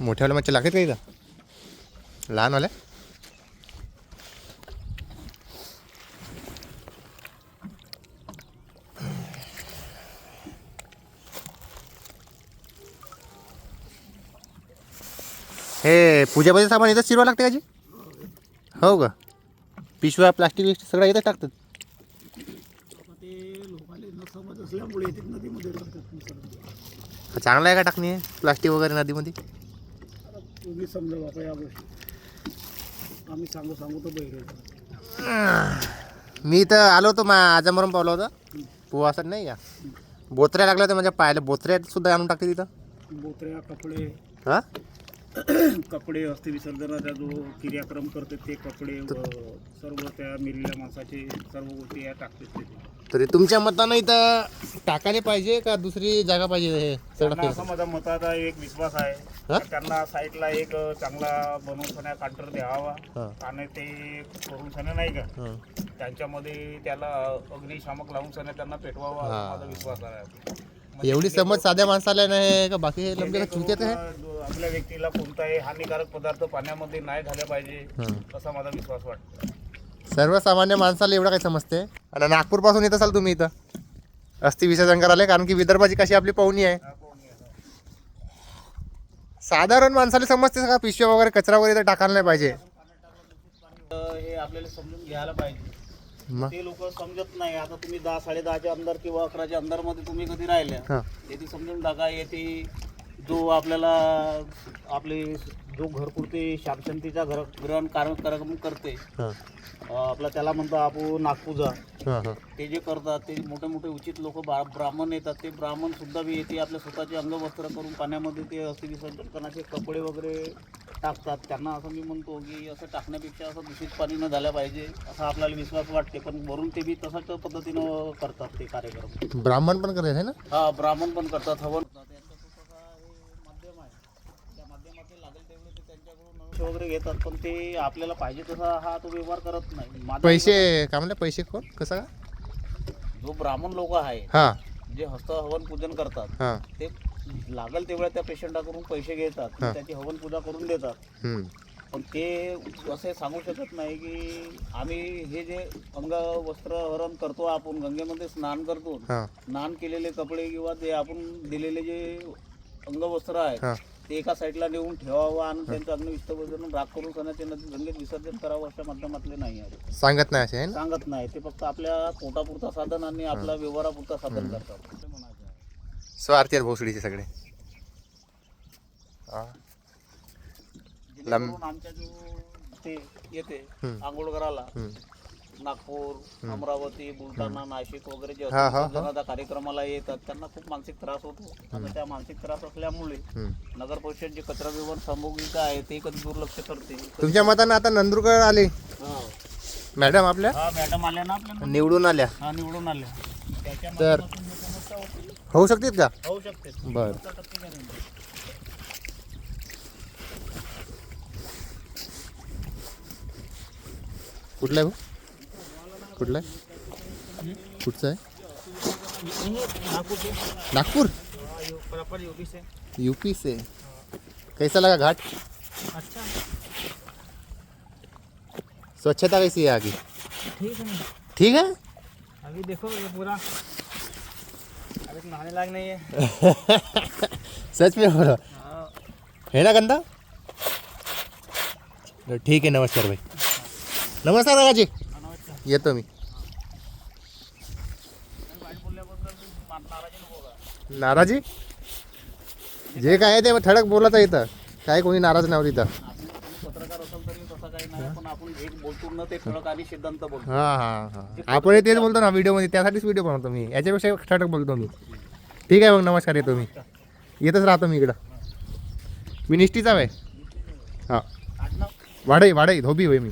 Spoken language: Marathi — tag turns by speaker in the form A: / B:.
A: मोठ्यावाल्या मच्छी लागतात का इथं? लहानवाल्या हे पूजापाचे सामान इथं शिरवा लागते काजी हो का पिशव्या प्लास्टिक बिस्टिक सगळं येतात टाकतात. चांगलं आहे का टाकणे? प्लास्टिक वगैरे नदीमध्ये?
B: तुम्ही समजा बाबा या गोष्टी. आम्ही सांगू सांगू तर बहिरे
A: मी इथं आलो होतो मा आजामरून पावलं होतं. पोवासाठी नाही का? बोत्र्या लागल्या होत्या म्हणजे पाहिलं बोत्र्या सुद्धा आणून टाकते तिथं.
B: बोत्र्या कपडे.
A: हा?
B: कपडे अस्थि विसर्जनाचा जो क्रियाक्रम करते ते कपडे व सर्व त्या मिरलेल्या माणसाचे सर्व गोष्टी या टाकतात ते
A: तरी तुमच्या मतानं इथं टाकायला पाहिजे का दुसरी जागा पाहिजे हे
B: त्यांना
A: सगळं
B: असा माझा मताचा एक विश्वास आहे
A: हा?
B: त्यांना साईडला एक चांगला बनवून कांटर द्यावा
A: हा.
B: आणि ते करून सण्या नाही का
A: हं.
B: त्यांच्यामध्ये त्याला अग्निशामक लावून सण्या त्यांना पेटवावा
A: हा.
B: माझा विश्वास आहे
A: एवढी समज साध्या माणसाला नाही का बाकी हे चुकीत आहे
B: जेणेकरून आपल्या व्यक्तीला कोणताही हानिकारक पदार्थ पाण्यामध्ये नाही झाले पाहिजे. असा माझा विश्वास वाटतो.
A: सर्वसामान्य माणसाला एवढं काही समजते? आणि नागपूरपासून येत असाल तुम्ही इथं. अस्थि विसर्जन करायला कारण की विदर्भाची कशी आपली पाहुणी आहे? साधारण माणसाला समजते का पिशव्या वगैरे कचरा वगैरे इथं टाकायला नाही पाहिजे?
B: हे आपल्याला समजून घ्यायला पाहिजे.
A: मग?
B: ते लोक समजत नाही. आता तुम्ही दहा साडे दहाच्या अंदर किंवा अकराच्या अंदरमध्ये तुम्ही कधी राहिल्या
A: हां.
B: ते समजून टाका येथे जो आपल्याला आपले जो घरपुरते शांततेचा घर ग्रहण कारण कार्यक्रम करते
A: हां.
B: आपला त्याला म्हणतो आपण नागपूजा.
A: हां हां.
B: ते जे करतात ते मोठे मोठे उचित लोक ब्राह्मण येतात. ते ब्राह्मण सुद्धा बी येते आपल्या स्वतःचे अंगवस्त्र करून पाण्यामध्ये ते अस्थि विसर्जन करण्याचे कपडे वगैरे टाकतात. त्यांना असं मी म्हणतो की असं टाकण्यापेक्षा असं दूषित पाणी न झालं पाहिजे असा आपल्याला विश्वास वाटते. पण वरून ते बी तसाच पद्धतीनं करतात ते कार्यक्रम.
A: ब्राह्मण पण करत आहे ना?
B: हा ब्राह्मण पण करतात. हवन करतात. यांचा तो कसा हे माध्यम आहे त्या माध्यमातले लागेल तेवढे ते अंश वगैरे घेतात पण ते आपल्याला पाहिजे तसा हा तो व्यवहार करत नाही. माझा
A: पैसे काय म्हणले? पैसे कोण? कसं का?
B: जो ब्राह्मण लोक आहे
A: हां.
B: जे हस्त हवन पूजन करतात
A: हां.
B: ते लागल तेवढ्या त्या पेशंटाकडून पैसे घेतात
A: हा.
B: त्याची हवन पूजा करून देतात.
A: हम्म.
B: पण ते असे सांगू शकत नाही की आम्ही हे जे अंग वस्त्र हरण करतो आपण गंगेमध्ये स्नान करतो
A: हां.
B: स्नान केलेले कपडे किंवा ते आपण दिलेले जे अंगवस्त्र आहेत
A: हां.
B: ते एका साईडला नेऊन ठेवावं आणि त्यांचं अग्न विसर्जन राख करून सणा ते नदी गंगेत विसर्जन करावं अशा माध्यमातले नाही आहे.
A: सांगत नाही असे आहे ना?
B: सांगत नाही. ते फक्त आपल्या पोटापुरता साधन आणि आपल्या व्यवहारापुरता साधन करतात. असं म्हणायचं आहे.
A: स्वार्थी आहेत भोसडीचे सगळे. हां.
B: जेणेकरून आमच्या जो ते येते. आंघोळ करायला
A: हम्म.
B: नागपूर अमरावती बुलढाणा नाशिक वगैरे जे
A: हा, हा, हा.
B: विसर्जनाच्या कार्यक्रमाला येतात. त्यांना खूप मानसिक त्रास होतो. आता त्या मानसिक त्रास असल्यामुळे. नगर परिषद जे कचरा विवहन सामग्रिका आहे ते कधी दुर्लक्ष करते.
A: तुमच्या मतानं आता नंदुरकर आले? मॅडम आपल्या?
B: हा मॅडम आल्या ना आपल्या
A: निवडून आल्या.
B: हा निवडून आल्या. त्याच्या
A: तर
B: माध्यमातून हे समस्या होती.
A: होऊ शकतात का?
B: होऊ शकते
A: बर.
B: शंभर टक्के guarantee.
A: कुठला आहे भाऊ कुठला आहे? कुठचं आहे? नागपूर.
B: यूपी से
A: कैसा लगा घाट?
B: अच्छा
A: स्वच्छता कैसी है आगे?
B: ठीक है?
A: ठीक है
B: अभी देखो ये पूरा अभी नहाने लायक नहीं है
A: सच में
B: हाँ,
A: है ना गंदा? ठीक है नमस्कार भाई। नमस्कार राजा
B: नमस्कार
A: येतो मी.
B: नाराजी?
A: जे काय आहे ते ठळक बोलायचं इथं. काय कोणी नाराज नाही तिथं इथं.
B: आपण बोलतो ना
A: हां हां हां. आपण तेच बोलतो ना व्हिडिओमध्ये. त्यासाठीच व्हिडिओ बनवतो मी. याच्यापेक्षा ठळक बोलतो मी. ठीक आहे मग नमस्कार येतो मी. येतच राहतो मी इकडं. मी निष्ठीचा आहे. हां. वाढई वाढई धोबी होय मी.